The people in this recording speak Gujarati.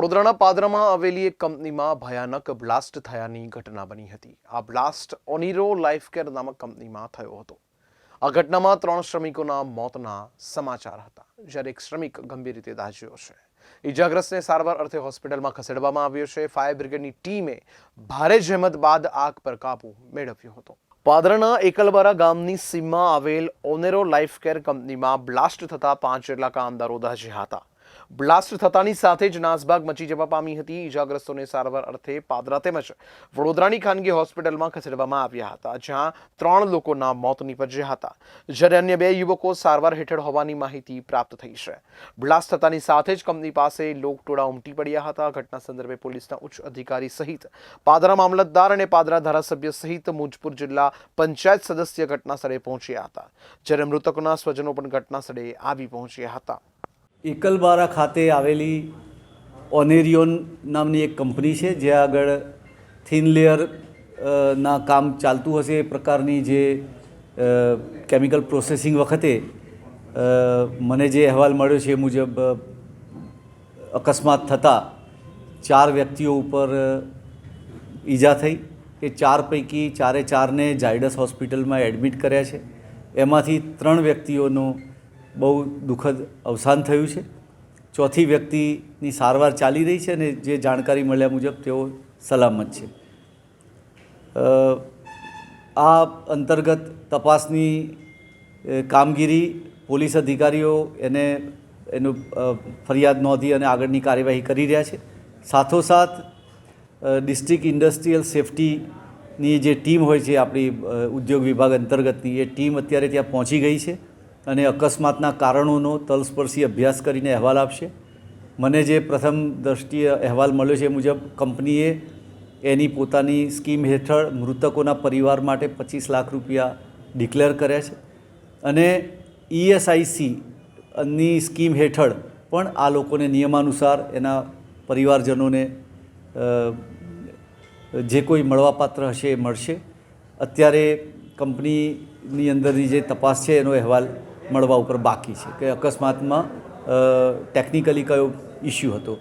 વડોદરાના પાદરામાં આવેલી એક કંપનીમાં ભયાનક બ્લાસ્ટ થયાની ઘટના બની હતી. આ બ્લાસ્ટ ઓનિરો લાઈફ કેર નામક કંપનીમાં થયો હતો. આ ઘટનામાં ત્રણ શ્રમિકોના મોતના સમાચાર હતા. જ્યારે એક શ્રમિક ગંભીર રીતે દાઝ્યો છે. ઈજાગ્રસ્તને સારવાર અર્થે હોસ્પિટલમાં ખસેડવામાં આવ્યો છે. ફાયર બ્રિગેડની ટીમે ભારે જહેમત બાદ આગ પર કાબુ મેળવ્યો હતો. પાદરાના એકલબારા ગામની સીમમાં આવેલ ઓનેરો લાઈફ કેર કંપનીમાં બ્લાસ્ટ થતા પાંચ જેટલા કામદારો દાઝ્યા હતા. બ્લાસ્ટ થતાની સાથે જ નાસભાગ મચી જવા પામી હતી. ઈજાગ્રસ્તોને સારવાર અર્થે પાદરા તેમજ વડોદરાની ખાનગી હોસ્પિટલમાં ખસેડવામાં આવ્યા હતા, જ્યાં ત્રણ લોકોના મોત નીપજ્યા હતા. જ્યારે અન્ય બે યુવકો સારવાર હેઠળ હોવાની માહિતી પ્રાપ્ત થઈ છે. બ્લાસ્ટ થતાની સાથે જ કંપની પાસે લોકટોળા ઉમટી પડ્યા હતા. ઘટના સંદર્ભે પોલીસના ઉચ્ચ અધિકારી સહિત પાદરા મામલતદાર અને પાદરા ધારાસભ્ય સહિત મુજપુર જિલ્લા પંચાયત સદસ્ય ઘટના સ્થળે પહોંચ્યા હતા, જ્યારે મૃતકોના સ્વજનો પણ ઘટના સ્થળે આવી પહોંચ્યા હતા. એકલબારા ખાતે આવેલી ઓનેરિયોન નામની એક કંપની છે, જે આગળ થિન લેયર ના કામ ચાલતું હશે એ પ્રકારની જે કેમિકલ પ્રોસેસિંગ વખતે મને જે અહેવાલ મળ્યો છે એ મુજબ અકસ્માત થતાં ચાર વ્યક્તિઓ ઉપર ઈજા થઈ. એ ચાર પૈકી ચારે ચારને ઝાયડસ હોસ્પિટલમાં એડમિટ કર્યા છે. એમાંથી ત્રણ વ્યક્તિઓનું બહુ દુઃખદ અવસાન થયું છે. ચોથી વ્યક્તિની સારવાર ચાલી રહી છે અને જે જાણકારી મળ્યા મુજબ તેઓ સલામત છે. આ અંતર્ગત તપાસની કામગીરી પોલીસ અધિકારીઓ એને, એનું ફરિયાદ નોંધી અને આગળની કાર્યવાહી કરી રહ્યા છે. સાથોસાથ ડિસ્ટ્રિક્ટ ઇન્ડસ્ટ્રીયલ સેફટીની જે ટીમ હોય છે, આપણી ઉદ્યોગ વિભાગ અંતર્ગતની, એ ટીમ અત્યારે ત્યાં પહોંચી ગઈ છે. અને અકસ્માતના કારણોનો તલસ્પર્શી અભ્યાસ કરીને અહેવાલ આપશે. મને જે પ્રથમ દ્રષ્ટિએ અહેવાલ મળ્યો છે મુજબ કંપનીએ એની પોતાની સ્કીમ હેઠળ મૃતકોના પરિવાર માટે પચીસ લાખ રૂપિયા ડિક્લેર કર્યા છે. અને ઈએસઆઈસી સ્કીમ હેઠળ પણ આ લોકોને નિયમાનુસાર એના પરિવારજનોને જે કોઈ મળવાપાત્ર હશે એ મળશે. અત્યારે કંપનીની અંદરની જે તપાસ છે એનો અહેવાલ મળવા ઉપર બાકી છે. કે અકસ્માતમાં ટેકનિકલી કયો ઇસ્યુ હતો.